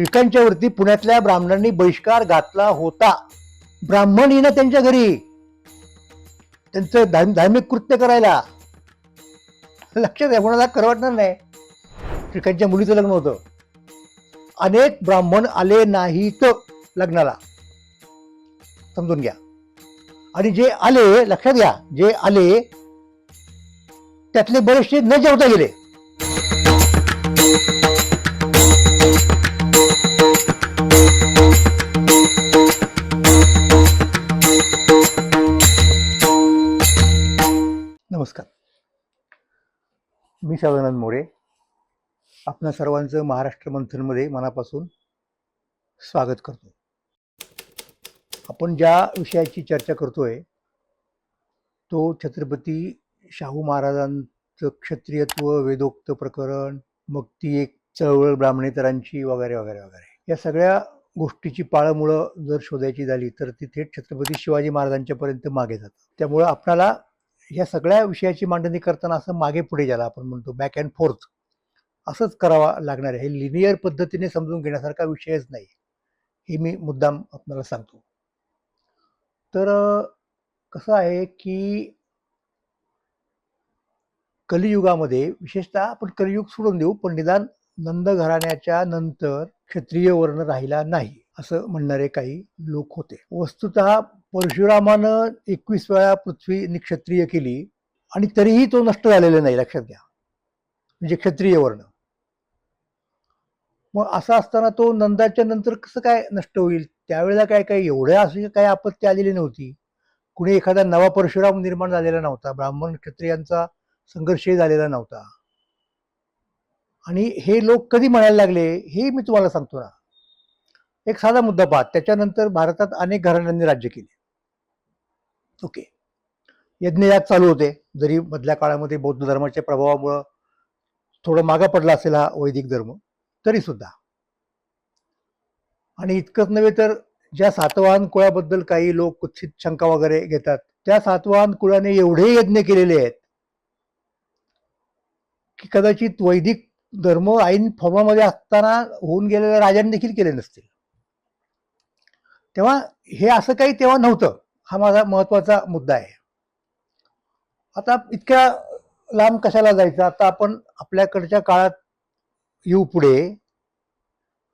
टिळकांच्या वरती पुण्यातल्या ब्राह्मणांनी बहिष्कार घातला होता. ब्राह्मण येणं त्यांच्या घरी त्यांचं धार्म- धार्मिक कृत्य करायला. लक्षात आहे कोणाला खरं वाटणार नाही. टिळकांच्या मुलीचं लग्न होतं. अनेक ब्राह्मण आले नाहीत लग्नाला. समजून घ्या. आणि जे आले लक्षात घ्या जे आले त्यातले बरेचसे न जेवता गेले. नमस्कार. मी सदानंद मोरे. आपणा सर्वांचं महाराष्ट्र मंथनमध्ये मनापासून स्वागत करतो. आपण ज्या विषयाची चर्चा करतोय तो छत्रपती शाहू महाराजांचं क्षत्रियत्व वेदोक्त प्रकरण मग ती एक चळवळ ब्राह्मणेतरांची वगैरे वगैरे वगैरे. या सगळ्या गोष्टीची पाळंमुळं जर शोधायची झाली तर ती थेट छत्रपती शिवाजी महाराजांच्यापर्यंत मागे जातात त्यामुळं आपणाला ह्या सगळ्या विषयाची मांडणी करताना असं मागे पुढे ज्याला आपण म्हणतो बॅक अँड फोर्थ असंच करावा लागणार आहे. हे लिनियर पद्धतीने समजून घेण्यासारखा विषयच नाही. हे मी मुद्दाम आपल्याला सांगतो. तर कसं आहे की कलियुगामध्ये विशेषतः आपण कलियुग सोडून देऊ पण निदान नंद घराण्याच्या नंतर क्षत्रिय वर्ण राहिला नाही असं म्हणणारे काही लोक होते. वस्तुत परशुरामानं एकवीस वेळा पृथ्वी निक्षत्रिय केली आणि तरीही तो नष्ट झालेला नाही लक्षात घ्या. म्हणजे क्षत्रिय वर्ण. मग असं असताना तो नंदाच्या नंतर कसं काय नष्ट होईल? त्यावेळेला काय काय एवढ्या अशी काही आपत्ती आलेली नव्हती. कुणी एखादा नवा परशुराम निर्माण झालेला नव्हता. ब्राह्मण क्षत्रियांचा संघर्षही झालेला नव्हता. आणि हे लोक कधी म्हणायला लागले हे मी तुम्हाला सांगतो ना. एक साधा मुद्दा पाहत त्याच्यानंतर भारतात अनेक घराण्यांनी राज्य केले. ओके. यज्ञयाग चालू होते. जरी मधल्या काळामध्ये बौद्ध धर्माच्या प्रभावामुळं थोडं मागा पडला असेल हा वैदिक धर्म तरी सुद्धा आणि इतकंच नव्हे तर ज्या सातवाहन कुळाबद्दल काही लोक कुत्सित शंका वगैरे घेतात त्या सातवाहन कुळाने एवढे यज्ञ केलेले आहेत की कदाचित वैदिक धर्म ऐन फॉर्मामध्ये असताना होऊन गेलेल्या राजांनी देखील केले नसतील. तेव्हा हे असं काही तेव्हा नव्हतं. हा माझा महत्त्वाचा मुद्दा आहे. आता इतक्या लांब कशाला जायचं? आता आपण आपल्याकडच्या काळात येऊ पुढे.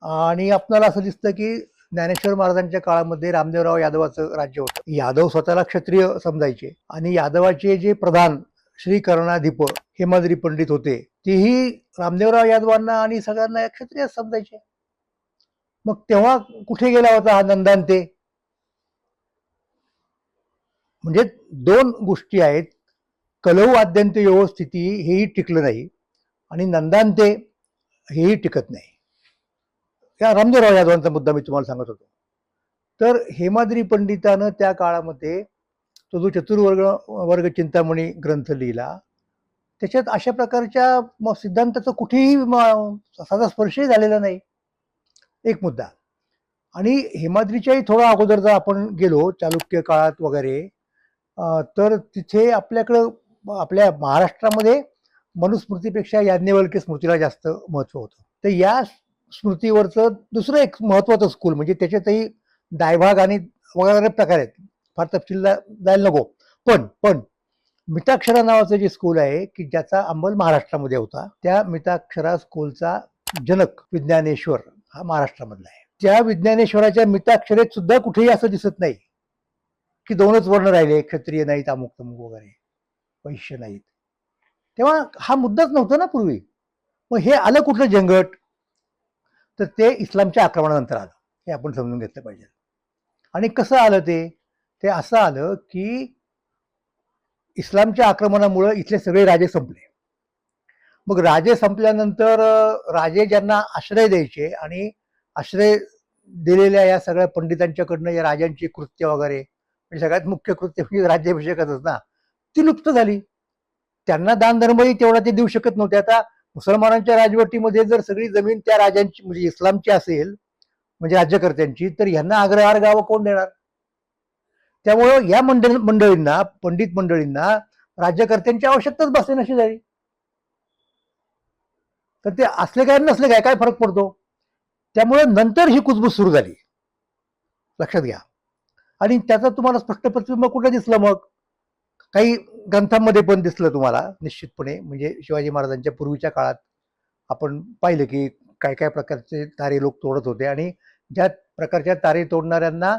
आणि आपणाला असं दिसतं की ज्ञानेश्वर महाराजांच्या काळामध्ये रामदेवराव यादवाचं राज्य होतं. यादव स्वतःला क्षत्रिय समजायचे. आणि यादवाचे जे प्रधान श्री कर्णाधिप हेमाद्री पंडित होते तेही रामदेवराव यादवांना आणि सगळ्यांना क्षत्रिय समजायचे. मग तेव्हा कुठे गेला होता हा नंदांते? म्हणजे दोन गोष्टी आहेत. कलऊ आद्यंत व्यवस्थिती हेही टिकलं नाही आणि नंदांते हेही टिकत नाही. या रामदेवराव यादवांचा मुद्दा मी तुम्हाला सांगत होतो. तर हेमाद्री पंडितानं त्या काळामध्ये तो जो चतुर्वर्ग वर्ग चिंतामणी ग्रंथ लिहिला त्याच्यात अशा प्रकारच्या म- सिद्धांताचं कुठेही म- साधा स्पर्शही झालेला नाही. एक मुद्दा. आणि हेमाद्रीच्याही थोडा अगोदर जर आपण गेलो चालुक्य काळात वगैरे तर तिथे आपल्याकडं आपल्या महाराष्ट्रामध्ये मनुस्मृतीपेक्षा याज्ञवल्क्य स्मृतीला जास्त महत्त्व होतं. तर या स्मृतीवरचं दुसरं एक महत्त्वाचं स्कूल म्हणजे त्याच्यातही दायभाग आणि वगैरे प्रकार आहेत. फार तपशीलला जायला नको. पण पण मिताक्षरा नावाचं जे स्कूल आहे की ज्याचा अंमल महाराष्ट्रामध्ये होता त्या मिताक्षरा स्कूलचा जनक विज्ञानेश्वर हा महाराष्ट्रामधला आहे. त्या विज्ञानेश्वराच्या मिताक्षरेत सुद्धा कुठेही असं दिसत नाही. की दोनच वर्ण राहिले क्षत्रिय नाहीत अमुक तमुक वगैरे. वैश्य नाहीत. तेव्हा हा मुद्दाच नव्हता ना पूर्वी. मग हे आलं कुठलं जंगट तर ते इस्लामच्या आक्रमणानंतर आलं. हे आपण समजून घेतलं पाहिजे. आणि कसं आलं ते? ते असं आलं की इस्लामच्या आक्रमणामुळं इथले सगळे राजे संपले. मग राजे संपल्यानंतर राजे ज्यांना आश्रय द्यायचे आणि आश्रय दिलेल्या या सगळ्या पंडितांच्याकडनं या राजांची कृत्य वगैरे म्हणजे सगळ्यात मुख्य कृत्य म्हणजे राज्याभिषेकातच ना ती लुप्त झाली. त्यांना दान धर्मही तेवढा ते देऊ शकत नव्हते. आता मुसलमानांच्या राजवटीमध्ये जर सगळी जमीन त्या राजांची म्हणजे इस्लामची असेल म्हणजे राज्यकर्त्यांची तर ह्यांना अग्रहार गावं कोण देणार? त्यामुळं या मंडळ मंडळींना पंडित मंडळींना राज्यकर्त्यांची आवश्यकताच भासली नशी झाली. तर ते असले काय नसले काय काय फरक पडतो? त्यामुळे नंतर ही कुजबूज सुरू झाली. लक्षात घ्या. आणि त्याचा तुम्हाला स्पष्ट प्रतिबिंब कुठं दिसलं मग? काही ग्रंथांमध्ये पण दिसलं तुम्हाला निश्चितपणे. म्हणजे शिवाजी महाराजांच्या पूर्वीच्या काळात आपण पाहिलं की काय काय प्रकारचे तारे लोक तोडत होते आणि ज्या प्रकारच्या तारे तोडणाऱ्यांना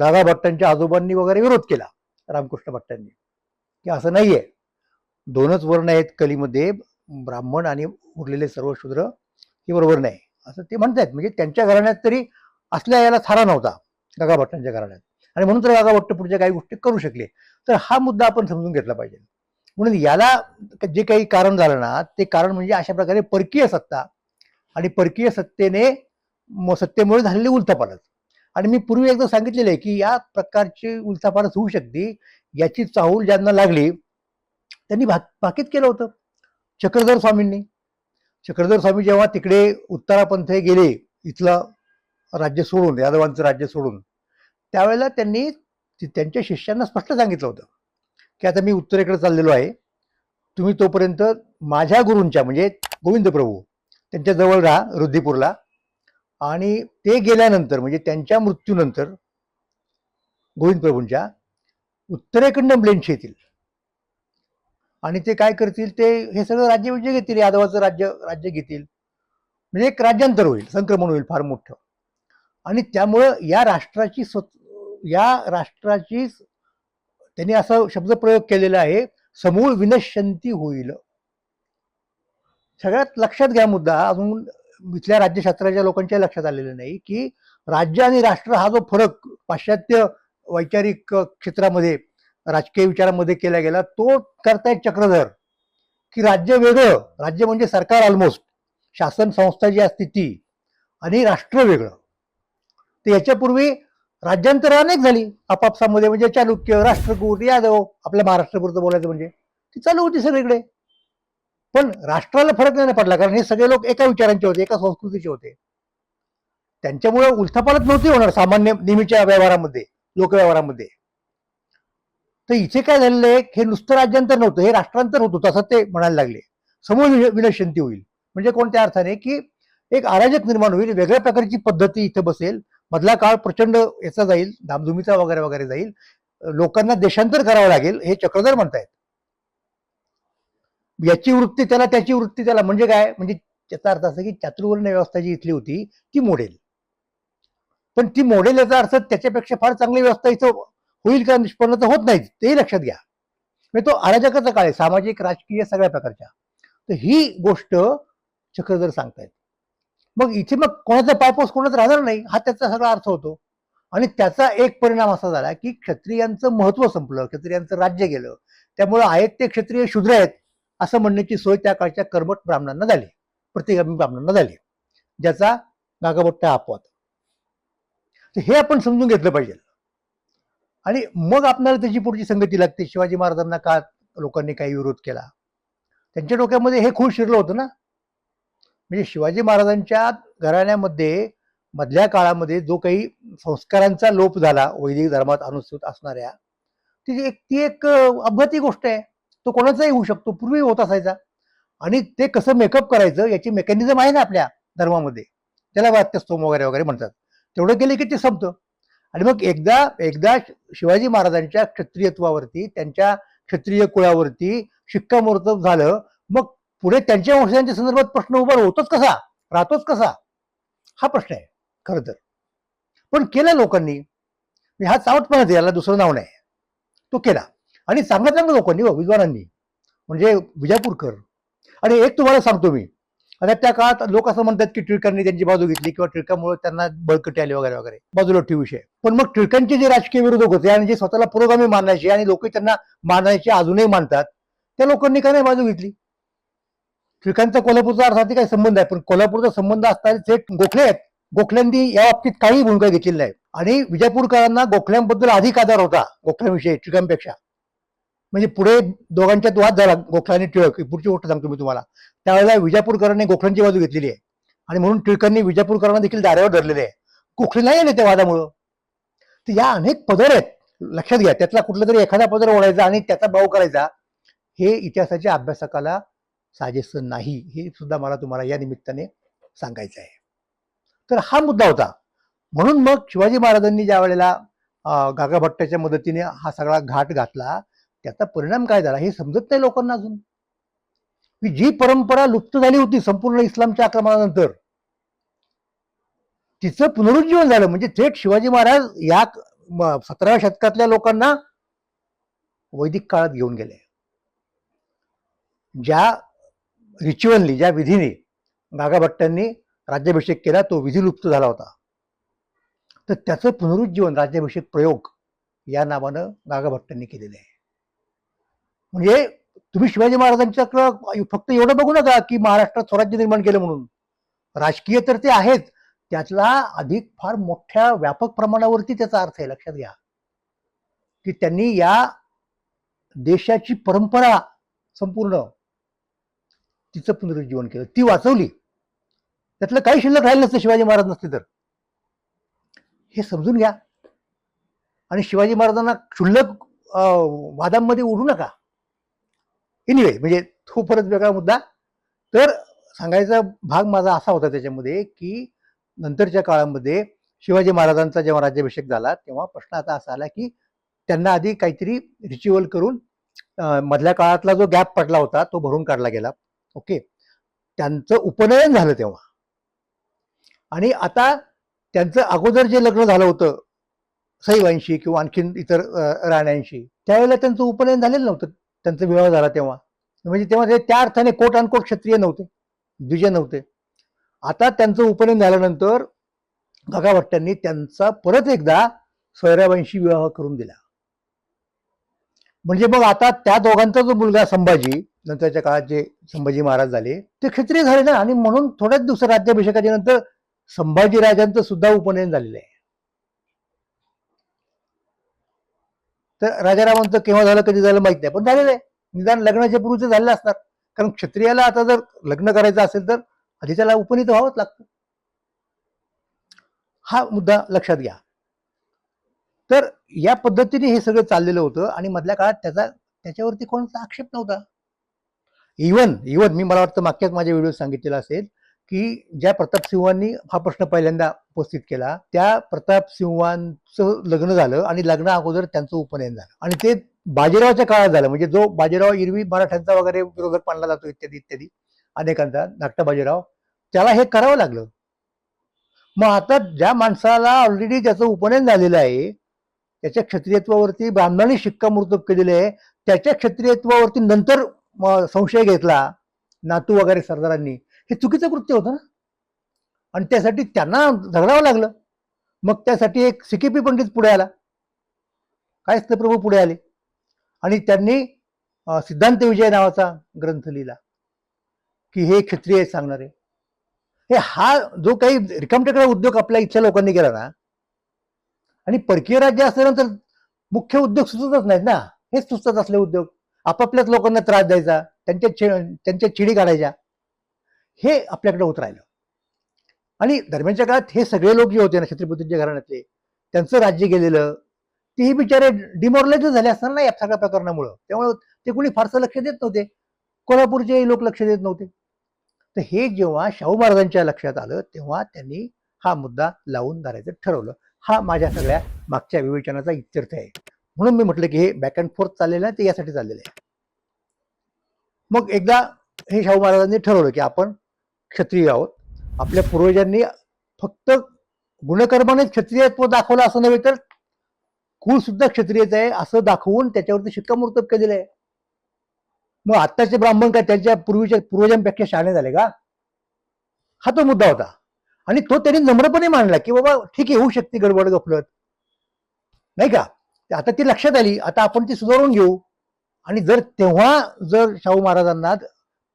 गागा भट्टांच्या आजोबांनी वगैरे विरोध केला रामकृष्ण भट्टांनी. की असं नाहीये. दोनच वर्ण आहेत कलीमध्ये ब्राह्मण आणि उरलेले सर्व शूद्र हे बरोबर नाही. असं ते म्हणतायत. म्हणजे त्यांच्या घराण्यात तरी असल्या याला थारा नव्हता. गागा भट्टांच्या घराण्यात. आणि म्हणून तर गागा भट्ट पुढच्या काही गोष्टी करू शकले. तर हा मुद्दा आपण समजून घेतला पाहिजे. म्हणून याला जे काही कारण झालं ना ते कारण म्हणजे अशा प्रकारे परकीय सत्ता आणि परकीय सत्तेने म- सत्तेमुळे झालेली उलथापालट आणि मी पूर्वी एकदा सांगितलेलं आहे की या प्रकारची उलथापालट होऊ शकते याची चाहूल ज्यांना लागली त्यांनी भा भाकीत केलं होतं. चक्रधर स्वामींनी. चक्रधर स्वामी जेव्हा तिकडे उत्तरापंथे गेले इथलं राज्य सोडून यादवांचं राज्य सोडून. त्यावेळेला त्यांनी त्यांच्या शिष्यांना स्पष्ट सांगितलं होतं की आता मी उत्तरेकडे चाललेलो आहे. तुम्ही तोपर्यंत माझ्या गुरूंच्या म्हणजे गोविंद प्रभू त्यांच्या जवळ राहा रुद्धीपूरला आणि ते गेल्यानंतर म्हणजे त्यांच्या मृत्यूनंतर गोविंद प्रभूंच्या उत्तरेकडनं ब्लेंच येतील. आणि ते काय करतील ते हे सगळं राज्य विजय घेतील यादवाचं राज्य राज्य घेतील. म्हणजे एक राज्यांतर होईल संक्रमण होईल फार मोठं. आणि त्यामुळं या राष्ट्राची स्व या राष्ट्राची त्यांनी असा शब्दप्रयोग केलेला आहे समूळ विनशंती होईल. सगळ्यात लक्षात घ्या मुद्दा अजून इथल्या राज्यशास्त्राच्या लोकांच्या लक्षात आलेलं नाही की राज्य आणि राष्ट्र हा जो फरक पाश्चात्य वैचारिक क्षेत्रामध्ये राजकीय विचारामध्ये केला गेला तो करतायत चक्रधर. की राज्य वेगळं राज्य म्हणजे सरकार ऑलमोस्ट शासन संस्था जी असते ती आणि राष्ट्र वेगळं. तर याच्यापूर्वी राज्यांतर अनेक झाली. आपापसामध्ये म्हणजे चालुक्य राष्ट्रकूट यादव आपल्या महाराष्ट्रापुरतं बोलायचं म्हणजे ती चालू होती सगळीकडे. पण राष्ट्राला फरक नाही पडला कारण हे सगळे लोक एका विचारांचे होते एका संस्कृतीचे होते. त्यांच्यामुळे उलथापालट नव्हती होणार सामान्य नेहमीच्या व्यवहारामध्ये लोकव्यवहारामध्ये. तर इथे काय झालेलं आहे हे नुसतं राज्यांतर नव्हतं हे राष्ट्रांतर होत होतं असं ते म्हणायला लागले. समूळ विनशंती होईल. म्हणजे कोणत्या अर्थाने की एक अराजक निर्माण होईल वेगळ्या प्रकारची पद्धती इथे बसेल मधला काळ प्रचंड याचा जाईल धामधुमीचा वगैरे वगैरे जाईल. लोकांना देशांतर करावं लागेल हे चक्रधर म्हणतायत. याची वृत्ती त्याला त्याची वृत्ती त्याला म्हणजे काय? म्हणजे त्याचा अर्थ असा की चातुर्वर्ण व्यवस्था जी इथली होती ती मोडेल. पण ती मोडेल याचा अर्थ त्याच्यापेक्षा फार चांगली व्यवस्था इथं होईल का? निष्पन्न तर होत नाही तेही लक्षात घ्या. म्हणजे तो अराजकाचा काळ आहे सामाजिक राजकीय सगळ्या प्रकारच्या. तर ही गोष्ट चक्रधर सांगतायत. मग इथे मग कोणाचा पायपोस कोणाचा राहणार नाही हा त्याचा सगळा अर्थ होतो. आणि त्याचा एक परिणाम असा झाला की क्षत्रियांचं महत्त्व संपलं क्षत्रियांचं राज्य गेलं. त्यामुळे आहेत ते क्षत्रिय शूद्र आहेत असं म्हणण्याची सोय त्या काळच्या कर्मट ब्राह्मणांना झाली. प्रतिगामी ब्राह्मणांना झाली. ज्याचा गागाबट्टा अपवाद. तर हे आपण समजून घेतलं पाहिजे. आणि मग आपल्याला त्याची पुढची संगती लागते. शिवाजी महाराजांना का लोकांनी काही विरोध केला. त्यांच्या डोक्यामध्ये हे खूप शिरलं होतं ना. म्हणजे शिवाजी महाराजांच्या घराण्यामध्ये मधल्या काळामध्ये जो काही संस्कारांचा लोप झाला वैदिक धर्मात अनुसूत असणाऱ्या ती एक ती एक अपघाती गोष्ट आहे. तो कोणाचाही होऊ शकतो पूर्वी होत असायचा. आणि ते कसं मेकअप करायचं याची मेकॅनिझम आहे ना आपल्या धर्मामध्ये. त्याला वात्यस्तोम वगैरे वगैरे म्हणतात. तेवढं केलं की ते संपतं. आणि मग एकदा एकदा शिवाजी महाराजांच्या क्षत्रियत्वावरती त्यांच्या क्षत्रिय कुळावरती शिक्कामोर्तब झालं. मग पुढे त्यांच्या वंशजांच्या संदर्भात प्रश्न उभा होतोच कसा? राहतोच कसा? हा प्रश्न आहे खरं तर. पण केला लोकांनी म्हणजे हा चावटपणा याला दुसरं नाव नाही. तो केला. आणि चांगल्या चांगल्या लोकांनी हो, विद्वानांनी म्हणजे विजापूरकर. आणि एक तुम्हाला सांगतो मी. आता त्या काळात लोक असं म्हणतात की टिळकांनी त्यांची बाजू घेतली किंवा टिळकामुळे त्यांना बळकटी आली वगैरे वगैरे. बाजूला ठेवू विषय. पण मग टिळकांचे जे राजकीय विरोधक होते आणि जे स्वतःला पुरोगामी मानायचे आणि लोक त्यांना मानायचे अजूनही मानतात त्या लोकांनी का नाही बाजू घेतली? टिळकांचा कोल्हापूरचा अर्थात काही संबंध आहे पण कोल्हापूरचा संबंध असणारे थेट गोखले आहेत. गोखल्यांनी या बाबतीत काही भूमिका घेतलेली नाही. आणि विजापूरकरांना गोखल्यांबद्दल अधिक आधार होता गोखल्यांविषयी टिळकांपेक्षा म्हणजे पुढे दोघांच्यात वाद झाला गोखला आणि टिळक पुढची गोष्ट सांगतो मी तुम्हाला. त्यावेळेला विजापूरकरांनी गोखल्यांची बाजू घेतलेली आहे. आणि म्हणून टिळकांनी विजापूरकरांना देखील दाऱ्यावर धरलेले आहे. गोखले नाही आले त्या वादामुळं? तर या अनेक पदर आहेत. लक्षात घ्या त्यातला कुठला तरी एखादा पदर ओढायचा आणि त्याचा भाव करायचा हे इतिहासाच्या अभ्यासकाला साजेसं नाही हे सुद्धा मला तुम्हाला या निमित्ताने सांगायचं आहे. तर हा मुद्दा होता. म्हणून मग शिवाजी महाराजांनी ज्या वेळेला गागाभट्ट्याच्या मदतीने हा सगळा घाट घातला त्याचा परिणाम काय झाला हे समजत नाही लोकांना अजून. की जी परंपरा लुप्त झाली होती संपूर्ण इस्लामच्या आक्रमणानंतर तिचं पुनरुज्जीवन झालं. म्हणजे थेट शिवाजी महाराज या सतराव्या शतकातल्या लोकांना वैदिक काळात घेऊन गेले. ज्या रिच्युअलनी ज्या विधीने नागाभट्टांनी राज्याभिषेक केला तो विधी लुप्त झाला होता. तर त्याचं पुनरुज्जीवन राज्याभिषेक प्रयोग या नावानं नागाभट्टांनी केलेलं आहे. म्हणजे तुम्ही शिवाजी महाराजांच्याकडं फक्त एवढं बघू नका की महाराष्ट्रात स्वराज्य निर्माण केलं म्हणून. राजकीय तर ते आहेत. त्यातला अधिक फार मोठ्या व्यापक प्रमाणावरती त्याचा अर्थ आहे. लक्षात घ्या. की त्यांनी या देशाची परंपरा संपूर्ण तिचं पुनरुज्जीवन केलं. ती वाचवली. त्यातलं काही शिल्लक राहिलं नसतं शिवाजी महाराज नसते तर. हे समजून घ्या. आणि शिवाजी महाराजांना क्षुल्लक वादांमध्ये ओढू नका. एनिवे म्हणजे तो परत वेगळा मुद्दा. तर सांगायचा भाग माझा असा होता त्याच्यामध्ये की नंतरच्या काळामध्ये शिवाजी महाराजांचा जेव्हा राज्याभिषेक झाला तेव्हा प्रश्न आता असा आला की त्यांना आधी काहीतरी रिच्युअल करून मधल्या काळातला जो गॅप पडला होता तो भरून काढला गेला. ओके. त्यांचं उपनयन झालं तेव्हा. आणि आता त्यांचं अगोदर जे लग्न झालं होतं सैवांशी किंवा आणखीन इतर राण्यांशी त्यावेळेला त्यांचं उपनयन झालेलं नव्हतं. त्यांचा विवाह झाला तेव्हा. म्हणजे तेव्हा ते त्या अर्थाने कोट अनकोट क्षत्रिय नव्हते द्विजय नव्हते. आता त्यांचं उपनयन झाल्यानंतर गगाभट्टांनी त्यांचा परत एकदा सोयराबाईंशी विवाह करून दिला. म्हणजे मग आता त्या दोघांचा जो मुलगा संभाजी नंतरच्या काळात जे संभाजी महाराज झाले ते क्षत्रिय झाले ना. आणि म्हणून थोड्याच दिवसात राज्याभिषेकाच्या नंतर संभाजी राजांचं सुद्धा उपनयन झालेलं आहे. तर राजारामांचं केव्हा झालं कधी झालं माहीत नाही पण झालेलं आहे. निदान लग्नाच्या पूर्वीचं झालेलं असणार. कारण क्षत्रियाला आता जर लग्न करायचं असेल तर आधी त्याला उपनीत व्हावंच लागतं. हा मुद्दा लक्षात घ्या. तर या पद्धतीने हे सगळं चाललेलं होतं आणि मधल्या काळात त्याचा त्याच्यावरती कोणाचा आक्षेप नव्हता. इवन इवन मी मला वाटतं मागच्याच माझ्या व्हिडिओ सांगितलेला असेल की ज्या प्रताप सिंहांनी हा प्रश्न पहिल्यांदा उपस्थित केला त्या प्रताप सिंहांचं लग्न झालं आणि लग्ना अगोदर त्यांचं उपनयन झालं. आणि ते बाजीरावच्या काळात झालं म्हणजे जो बाजीराव इरवी मराठ्यांचा वगैरे विरोधक मानला जातो इत्यादी इत्यादी अनेकांचा धाकटा बाजीराव त्याला हे करावं लागलं. मग आता ज्या माणसाला ऑलरेडी त्याचं उपनयन झालेलं आहे त्याच्या क्षत्रियत्वावरती ब्राह्मणांनी शिक्कामोर्तब केलेले आहे. त्याच्या क्षत्रियत्वावरती नंतर संशय घेतला नातू वगैरे सरदारांनी. हे चुकीचं कृत्य होतं ना? आणि त्यासाठी त्यांना झगडावं लागलं. मग त्यासाठी एक सिकेपी पंडित पुढे आला. काय प्रभू? पुढे आले. आणि त्यांनी सिद्धांत विजय नावाचा ग्रंथ लिहिला. की हे क्षत्रिय सांगणारे. हे हा जो काही रिकामटेकडा उद्योग आपल्या इथल्या लोकांनी केला ना आणि परकीय राज्य असल्यानंतर मुख्य उद्योग सुचतच नाहीत ना. हेच सुचत असले उद्योग. आपापल्याच लोकांना त्रास द्यायचा त्यांच्या छि त्यांच्या चिडी काढायच्या. हे आपल्याकडे होत राहिलं. आणि दरम्यानच्या काळात हे सगळे लोक जे होते ना छत्रपतींच्या घराण्यातले त्यांचं राज्य गेलेलं तेही बिचारे डिमॉरलाइज झाले असणार ना या सगळ्या प्रकरणामुळं. त्यामुळे ते कोणी फारसं लक्ष देत नव्हते. कोल्हापूरचे लोक लक्ष देत नव्हते. तर हे जेव्हा शाहू महाराजांच्या लक्षात आलं तेव्हा त्यांनी हा मुद्दा लावून धरायचं ठरवलं. हा माझ्या सगळ्या मागच्या विवेचनाचा इत्यर्थ आहे. म्हणून मी म्हटलं की हे बॅक अँड फोर्थ चाललेलं आहे ते यासाठी चाललेलं आहे. मग एकदा हे शाहू महाराजांनी ठरवलं की आपण क्षत्रिय आहोत. आपल्या पूर्वजांनी फक्त गुणकर्माने क्षत्रियत्व दाखवलं असं नव्हे तर कुळ सुद्धा क्षत्रियच आहे असं दाखवून त्याच्यावरती शिक्कामोर्तब केलेलं आहे. मग आत्ताचे ब्राह्मण काय त्यांच्या पूर्वीच्या पूर्वजांपेक्षा शहाणे झाले का? हा तो मुद्दा होता. आणि तो त्यांनी नम्रपणे मांडला की बाबा ठीक आहे होऊ शकते गडबड गफलत. नाही का? आता ती लक्षात आली आता आपण ती सुधारून घेऊ. आणि जर तेव्हा जर शाहू महाराजांना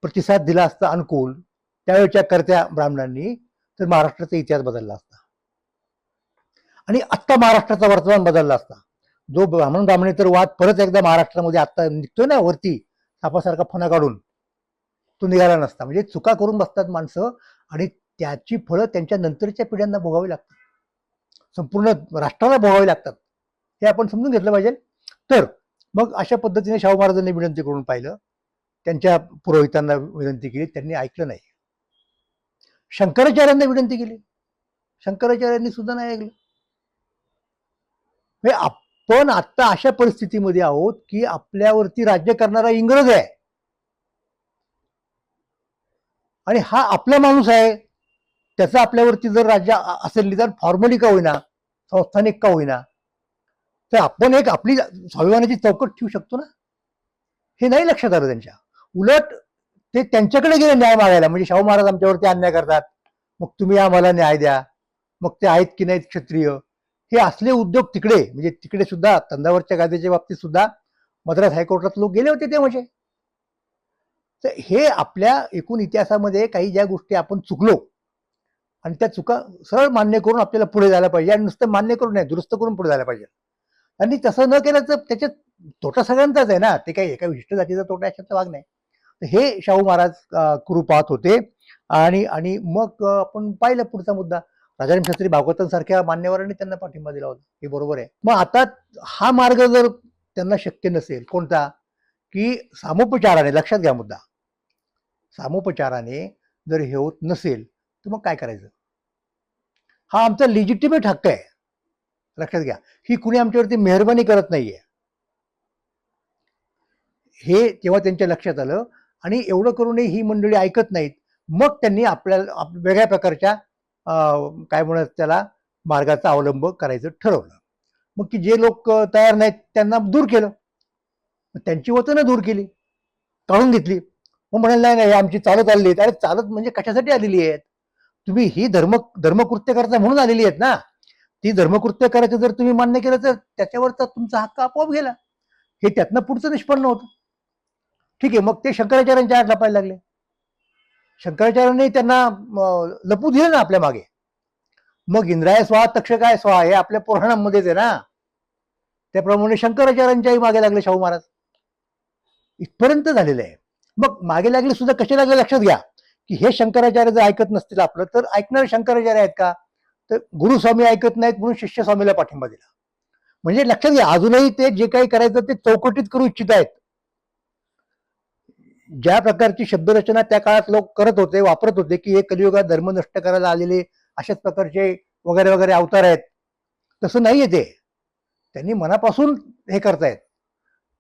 प्रतिसाद दिला असता अनुकूल त्यावेळच्या करत्या ब्राह्मणांनी तर महाराष्ट्राचा इतिहास बदलला असता. आणि आत्ता महाराष्ट्राचा वर्तमान बदलला असता. जो ब्राह्मण ब्राह्मणेतर वाद परत एकदा महाराष्ट्रामध्ये आत्ता निघतोय ना वरती सापासारखा फणा काढून तो निघाला नसता. म्हणजे चुका करून बसतात माणसं आणि त्याची फळं त्यांच्या नंतरच्या पिढ्यांना भोगावी लागतात. संपूर्ण राष्ट्राला भोगावी लागतात. हे आपण समजून घेतलं पाहिजे. तर मग अशा पद्धतीने शाहू महाराजांनी विनंती करून पाहिलं. त्यांच्या पुरोहितांना विनंती केली. त्यांनी ऐकलं नाही. शंकराचार्यांना विनंती केली. शंकराचार्यांनी सुद्धा नाही ऐकलं. म्हणजे आपण आता अशा परिस्थितीमध्ये आहोत की आपल्यावरती राज्य करणारा इंग्रज आहे. आणि हा आपला माणूस आहे. त्याचा आपल्यावरती जर राज्य असेल निदान फॉर्मली का होईना संस्थानिक का होईना तर आपण एक आपली स्वाभिमानाची चौकट ठेवू शकतो ना? हे नाही लक्षात आलं त्यांच्या. उलट ते त्यांच्याकडे गेले न्याय मागायला. म्हणजे शाहू महाराज आमच्यावरती अन्याय करतात. मग तुम्ही आम्हाला न्याय द्या. मग ते आहेत की नाहीत क्षत्रिय? हे असले उद्योग तिकडे म्हणजे तिकडे सुद्धा तंदावरच्या कायद्याच्या बाबतीत सुद्धा मद्रास हायकोर्टात लोक गेले होते ते म्हणजे. तर हे आपल्या एकूण इतिहासामध्ये काही ज्या गोष्टी आपण चुकलो आणि त्या चुका सरळ मान्य करून आपल्याला पुढे जायला पाहिजे. आणि नुसतं मान्य करून नाही दुरुस्त करून पुढे जायला पाहिजे. आणि तसं न केलं तर त्याच्यात तोटा सगळ्यांचाच आहे ना. ते काही एका विशिष्ट जातीचा तोटा याच्यात भाग नाही. तर हे शाहू महाराज कुरू करू पाहत होते. आणि आणि मग आपण पाहिलं पुढचा मुद्दा. राजाराम शास्त्री भागवतांसारख्या मान्यवरांनी त्यांना पाठिंबा दिला होता. हे बरोबर आहे. मग आता हा मार्ग जर त्यांना शक्य नसेल कोणता? की सामोपचाराने लक्षात घ्या मुद्दा. सामोपचाराने जर हे होत नसेल तर मग काय करायचं? हा आमचा लिजिटिमेट हक्क आहे. लक्षात घ्या. ही कुणी आमच्यावरती मेहरबानी करत नाहीये. हे तेव्हा त्यांच्या लक्षात आलं आणि एवढं करूनही ही मंडळी ऐकत नाहीत. मग त्यांनी आपल्याला आप- वेगळ्या प्रकारच्या काय म्हणत त्याला मार्गाचा अवलंब करायचं ठरवलं. मग की जे लोक तयार नाहीत त्यांना दूर केलं. त्यांची वतनं दूर केली. काढून घेतली. मग म्हणाल नाही नाही आमची चालत आलेली आहेत. अरे चालत म्हणजे कशासाठी आलेली आहेत? तुम्ही ही धर्म धर्मकृत्य करता म्हणून आलेली आहेत ना? ती धर्मकृत्य करायचं जर तुम्ही मान्य केलं तर त्याच्यावरचा तुमचा हक्क आपोआप गेला. हे त्यातनं पुढचं निष्पन्न होतं. ठीक आहे मग ते शंकराचार्यांच्या आत लपायला लागले. शंकराचार्यांनी त्यांना लपू दिलं ना आपल्या मागे. मग इंद्राय स्वाहा तक्षकाय स्वाहा हे आपल्या पुराणांमध्येच आहे ना? त्याप्रमाणे शंकराचार्यांच्याही मागे लागले शाहू महाराज. इथपर्यंत झालेलं आहे. मग मागे लागले सुद्धा कसे लागले? लक्षात घ्या. की हे शंकराचार्य जर ऐकत नसतील आपलं तर ऐकणारे शंकराचार्य आहेत का? तर गुरुस्वामी ऐकत नाहीत म्हणून शिष्य स्वामीला पाठिंबा दिला. म्हणजे लक्षात घ्या अजूनही ते जे काही करायचं ते चौकटीत करू इच्छित आहेत. ज्या प्रकारची शब्दरचना त्या काळात लोक करत होते वापरत होते की हे कलियुगात धर्म नष्ट करायला आलेले अशाच प्रकारचे वगैरे वगैरे अवतार आहेत. तसं नाहीये ते. त्यांनी मनापासून हे करतायत.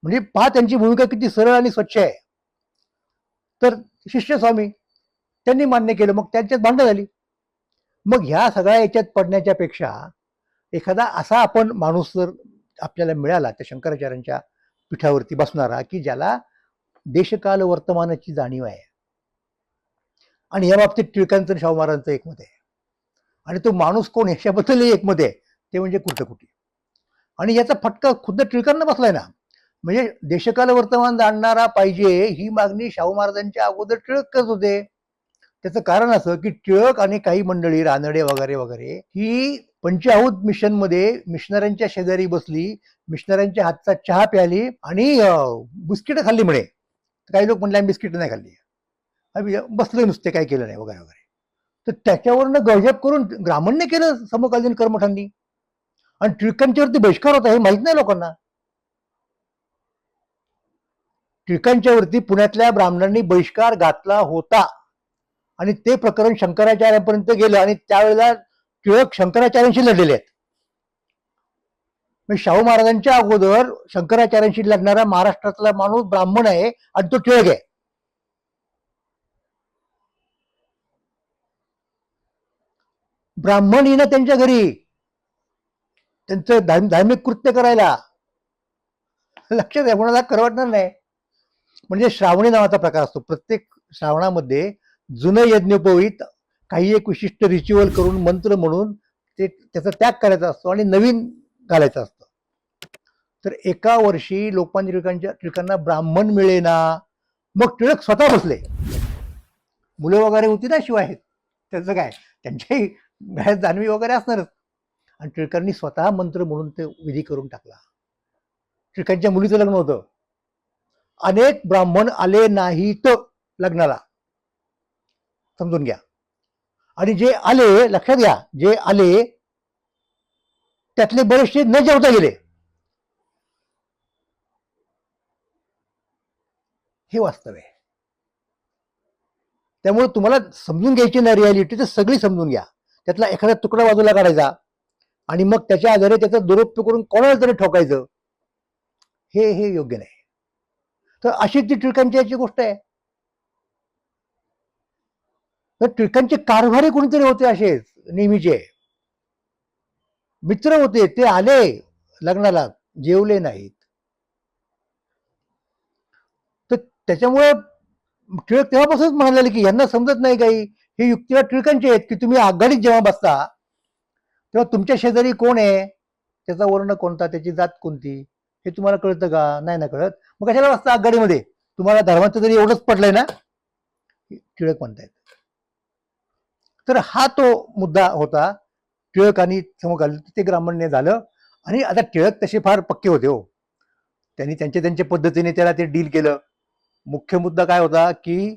म्हणजे पहा त्यांची भूमिका किती सरळ आणि स्वच्छ आहे. तर शिष्य स्वामी त्यांनी मान्य केलं मग त्यांच्यात भांडण झाली. मग ह्या सगळ्या याच्यात पडण्याच्या पेक्षा एखादा असा आपण माणूस जर आपल्याला मिळाला त्या शंकराचार्यांच्या पीठावरती बसणारा की ज्याला देशकाल वर्तमानाची जाणीव आहे. आणि या बाबतीत टिळकांचं आणि शाहू महाराजांचं एकमत आहे. आणि तो माणूस कोण ह्याच्याबद्दलही एकमत आहे. ते म्हणजे कुर्तकुटी. आणि याचा फटका खुद्द टिळकांना बसलाय ना. म्हणजे देशकाल वर्तमान जाणणारा पाहिजे ही मागणी शाहू महाराजांच्या अगोदर टिळक करत होते. त्याचं कारण असं की टिळक आणि काही मंडळी रानडे वगैरे वगैरे ही पंचाहूत मिशनमध्ये मिशनऱ्यांच्या शेजारी बसली मिशनऱ्यांच्या हातचा चहा प्याली आणि बिस्किट खाल्ली म्हणे. काही लोक म्हणले आम्ही बिस्किट नाही खाल्ली. बसले नुसते काय केलं नाही वगैरे वगैरे. तर त्याच्यावरनं गळजप करून ग्रामणने केलं समकालीन कर्मठांनी. आणि टिळकांच्यावरती बहिष्कार होता हे माहीत नाही लोकांना. टिळकांच्यावरती पुण्यातल्या ब्राह्मणांनी बहिष्कार घातला होता. आणि ते प्रकरण शंकराचार्यांपर्यंत गेलं आणि त्यावेळेला टिळक शंकराचार्यांशी लढलेले आहेत. म्हणजे शाहू महाराजांच्या अगोदर शंकराचार्यांशी लढणारा महाराष्ट्रातला माणूस ब्राह्मण आहे आणि तो टिळक आहे. ब्राह्मण येणं त्यांच्या घरी. त्यांचं धार्म- धार्मिक कृत्य करायला. लक्षात आहे कोणाला करवटणार नाही. म्हणजे श्रावणी नावाचा प्रकार असतो. प्रत्येक श्रावणामध्ये जुनं यज्ञोपवीत काही एक विशिष्ट रिच्युअल करून मंत्र म्हणून ते त्याचा त्याग करायचा असतो आणि नवीन घालायचं असतं. तर एका वर्षी लोकमान्य टिळकांच्या टिळकांना ब्राह्मण मिळेना. मग टिळक स्वतः बसले. मुलं वगैरे होती ना शिवाय. त्याचं काय? त्यांच्याही घरात जाणवी वगैरे असणारच. आणि टिळकांनी स्वतः मंत्र म्हणून ते विधी करून टाकला. टिळकांच्या मुलीचं लग्न होतं. अनेक ब्राह्मण आले नाहीत लग्नाला. समजून घ्या. आणि जे आले लक्षात घ्या जे आले त्यातले बरेचसे न जेवता गेले. हे वास्तव आहे. त्यामुळे तुम्हाला समजून घ्यायची ना रियालिटी तर सगळी समजून घ्या. त्यातला एखादा तुकडा बाजूला काढायचा. आणि मग त्याच्या आधारे त्याचा दुरुपयोग करून कोणाला तरी ठोकायचं. हे हे योग्य नाही. तर अशी ती टिळकांची याची गोष्ट आहे तर टिळकांचे कारभारी कोणीतरी होते असेच नेहमीचे. मित्र होते ते आले लग्नाला जेवले नाहीत. तर त्याच्यामुळे टिळक तेव्हापासूनच म्हणाले की यांना समजत नाही काही. हे युक्तिवाद टिळकांचे आहेत की तुम्ही आघाडीत जेव्हा बसता तेव्हा तुमच्या शेजारी कोण आहे? त्याचा वर्ण कोणता? त्याची जात कोणती? हे तुम्हाला कळतं का? नाही ना कळत. मग कशाला बसता आघाडीमध्ये? तुम्हाला धर्माचं तरी एवढंच पडलंय ना? टिळक म्हणतायत. तर हा तो मुद्दा होता. टिळक आणि समकालीन ते ग्रामण्य झालं. आणि आता टिळक तसे फार पक्के होते हो. त्यांनी त्यांच्या त्यांच्या पद्धतीने त्याला ते डील केलं. मुख्य मुद्दा काय होता की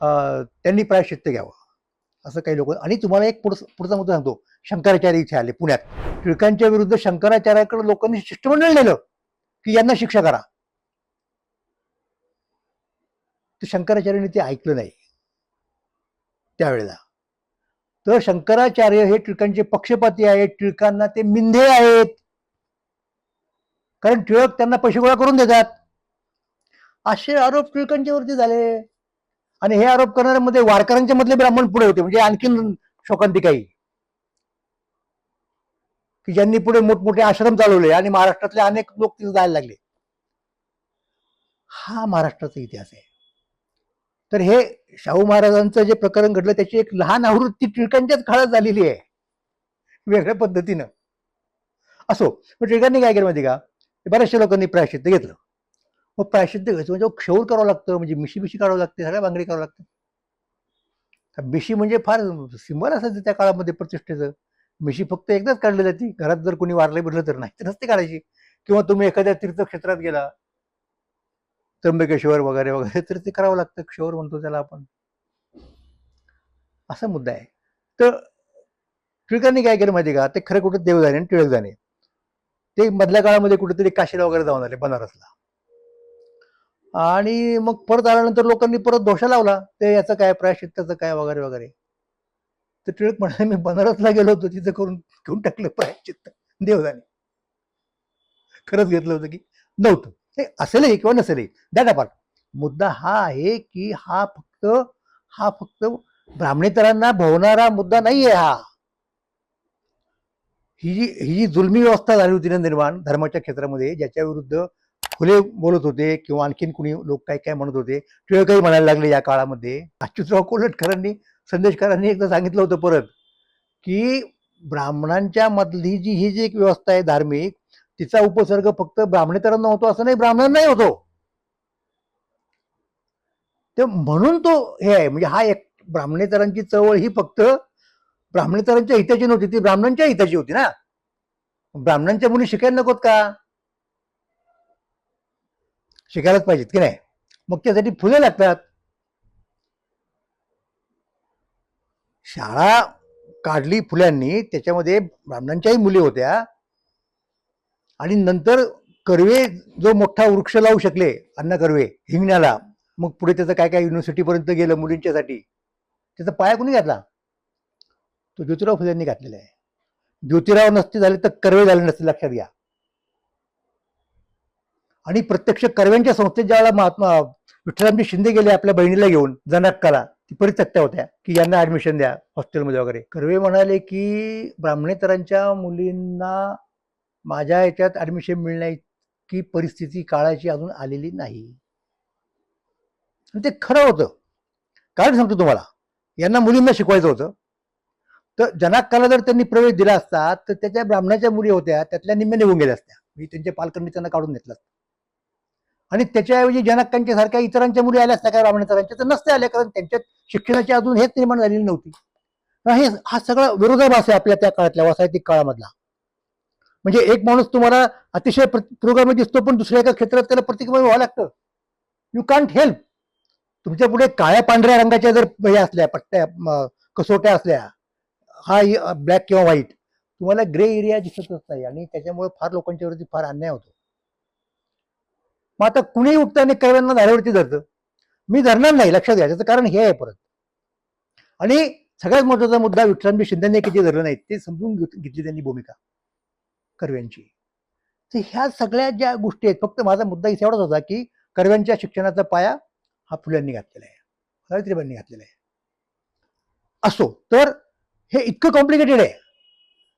त्यांनी प्रायश्चित्त घ्यावं. असं काही लोक आणि तुम्हाला एक पुढचा पुढचा मुद्दा सांगतो. शंकराचार्य इथे आले पुण्यात. टिळकांच्या विरुद्ध शंकराचार्याकडे लोकांनी शिष्टमंडळ नेलं की यांना शिक्षा करा. तर शंकराचार्याने ते ऐकलं नाही. त्यावेळेला. तर शंकराचार्य हे टिळकांचे पक्षपाती आहेत टिळकांना ते मिंधे आहेत. कारण टिळक त्यांना पैसे गोळा करून देतात. असे आरोप टिळकांच्या वरती झाले. आणि हे आरोप करणाऱ्यामध्ये वारकऱ्यांच्या मधले ब्राह्मण पुढे होते म्हणजे आणखीन शोकांतिकाई. की ज्यांनी पुढे मोठमोठे आश्रम चालवले आणि महाराष्ट्रातले अनेक लोक तिथे जायला लागले. हा महाराष्ट्राचा इतिहास आहे. तर हे शाहू महाराजांचं जे प्रकरण घडलं त्याची एक लहान आवृत्ती टिळकांच्याच काळात झालेली आहे. वेगळ्या पद्धतीनं. असो मग टिळकांनी काय केलं माहिती का? बऱ्याचशा लोकांनी प्रायश्चित्त घेतलं. मग प्रायश्चित्त घ्यायचं म्हणजे क्षौर करावं लागतं म्हणजे मिशी बिशी काढावं लागते सगळ्या बांगडी करावं लागतं मिशी म्हणजे फार सिंबल असायचं त्या काळामध्ये प्रतिष्ठेचं. मिशी फक्त एकदाच काढली जाते घरात जर कोणी वारले बिरलं तर नाही तर नसते काढायची. किंवा तुम्ही एखाद्या तीर्थक्षेत्रात गेला त्र्यंबकेश्वर वगैरे वगैरे तर ते करावं लागतं. क्षवर म्हणतो त्याला आपण. असा मुद्दा आहे. तर टिळकांनी काय केलं माहिती का? ते खरं कुठं देव आणि टिळक जाणे. ते मधल्या काळामध्ये कुठेतरी काशीला वगैरे जाऊन आले बनारसला. आणि मग परत आल्यानंतर लोकांनी परत दोषा लावला. ते याचं काय प्रायश्चित्ताचं काय वगैरे वगैरे. तर टिळक म्हणाले मी बनारसला गेलो होतो तिथं करून घेऊन टाकलं प्रायश्चित्त देवदाने खरंच घेतलं होतं की? नव्हतं. ते असेलही किंवा नसेलही दॅट अपार्ट मुद्दा हा आहे की हा फक्त हा फक्त ब्राह्मणेतरांना भवणारा मुद्दा नाहीये हा. ही जी ही जी जुलमी व्यवस्था झाली होती ना निर्माण धर्माच्या क्षेत्रामध्ये ज्याच्या विरुद्ध फुले बोलत होते किंवा आणखीन कुणी लोक काय काय म्हणत होते टिळकही म्हणायला लागले या काळामध्ये. अच्युतराव कोलटकरांनी संदेशकरांनी एकदा सांगितलं होतं परत की ब्राह्मणांच्या मधली जी ही जी एक व्यवस्था आहे धार्मिक तिचा उपसर्ग फक्त ब्राह्मणेतरांना होतो असं नाही ब्राह्मणांनाही होतो. ते म्हणून तो हे आहे म्हणजे हा एक ब्राह्मणेतरांची चळवळ ही फक्त ब्राह्मणेतरांच्या हिताची नव्हती ती ब्राह्मणांच्या हिताची होती ना. ब्राह्मणांच्या मुली शिकायला नकोत का? शिकायलाच पाहिजेत की नाही? मग त्यासाठी फुले लागतात. शाळा काढली फुल्यांनी त्याच्यामध्ये ब्राह्मणांच्याही मुली होत्या. आणि नंतर कर्वे जो मोठा वृक्ष लावू शकले अण्णा कर्वे हिंगण्याला मग पुढे त्याचं काय काय युनिव्हर्सिटीपर्यंत गेलं मुलींच्यासाठी त्याचा पाया कोणी घातला? तो ज्योतिराव फुलेंनी घातलेला आहे. ज्योतिराव नसते झाले तर कर्वे झाले नसते लक्षात घ्या. आणि प्रत्यक्ष कर्व्यांच्या संस्थेत ज्यावेळेला महात्मा विठ्ठलरामजी शिंदे गेले आपल्या बहिणीला घेऊन जनाक्काला ती परित्यक्त्या होत्या की यांना ऍडमिशन द्या हॉस्टेलमध्ये वगैरे. कर्वे म्हणाले की ब्राह्मणेतरांच्या मुलींना माझ्या याच्यात ऍडमिशन मिळण्याची परिस्थिती काळाची अजून आलेली नाही. ते खरं होतं. कारण सांगतो तुम्हाला? यांना मुलींना शिकवायचं होतं. तर जनाक्काला जर त्यांनी प्रवेश दिला असता तर त्याच्या ब्राह्मणाच्या मुली होत्या त्यातल्या निम्म्या निघून गेल्या असत्या. मी त्यांच्या पालकांनी त्यांना काढून घेतलं आणि त्याच्याऐवजी जनकांच्या सारख्या इतरांच्या मुली आल्या असत्या काय ब्राह्मणेतरांच्या तर नसत्या आल्या कारण त्यांच्यात शिक्षणाची अजून हेच निर्माण झालेली नव्हती. हे हा सगळा विरोधाभास आहे आपल्या त्या काळातल्या वसाहतिक काळामधला. म्हणजे एक माणूस तुम्हाला अतिशय पुरोगामी दिसतो पण दुसऱ्या एका क्षेत्रात त्याला प्रतिक्रमण व्हावं लागतं. यू कांट हेल्प तुमच्यापुढे काळ्या पांढऱ्या रंगाच्या जर हे असल्या पट्ट्या कसोट्या असल्या हा ब्लॅक किंवा व्हाईट तुम्हाला ग्रे एरिया दिसतच नाही आणि त्याच्यामुळे फार लोकांच्या वरती फार अन्याय होतो. मग आता कुणीही उठतं आणि कैव्यांना धारेवरती धरतं? मी धरणार नाही लक्षात घ्या त्याचं कारण हे आहे परत. आणि सगळ्यात महत्त्वाचा मुद्दा विठ्ठलांबी शिंदेने किती धरलं नाही ते समजून घेत- घेतली त्यांनी भूमिका. कर्व्यांची. तर ह्या सगळ्या ज्या गोष्टी आहेत फक्त माझा मुद्दा इथे एवढाच होता की कर्व्यांच्या शिक्षणाचा पाया हा फुल्यांनी घातलेला आहे. सावित्रीबाईंनी घातलेला आहे. असो तर हे इतकं कॉम्प्लिकेटेड आहे.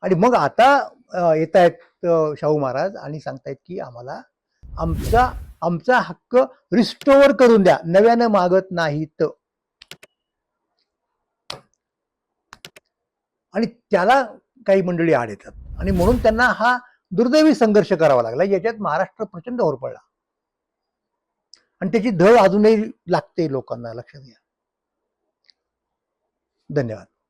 आणि मग आता येत आहेत शाहू महाराज आणि सांगतायत की आम्हाला आमचा आमचा हक्क रिस्टोअर करून द्या. नव्यानं मागत नाहीत. आणि त्याला काही मंडळी आड येतात. आणि म्हणून त्यांना हा दुर्दैवी संघर्ष करावा लागला. याच्यात महाराष्ट्र प्रचंड होरपडला आणि त्याची धळ अजूनही लागते लोकांना लक्षात घ्या. धन्यवाद.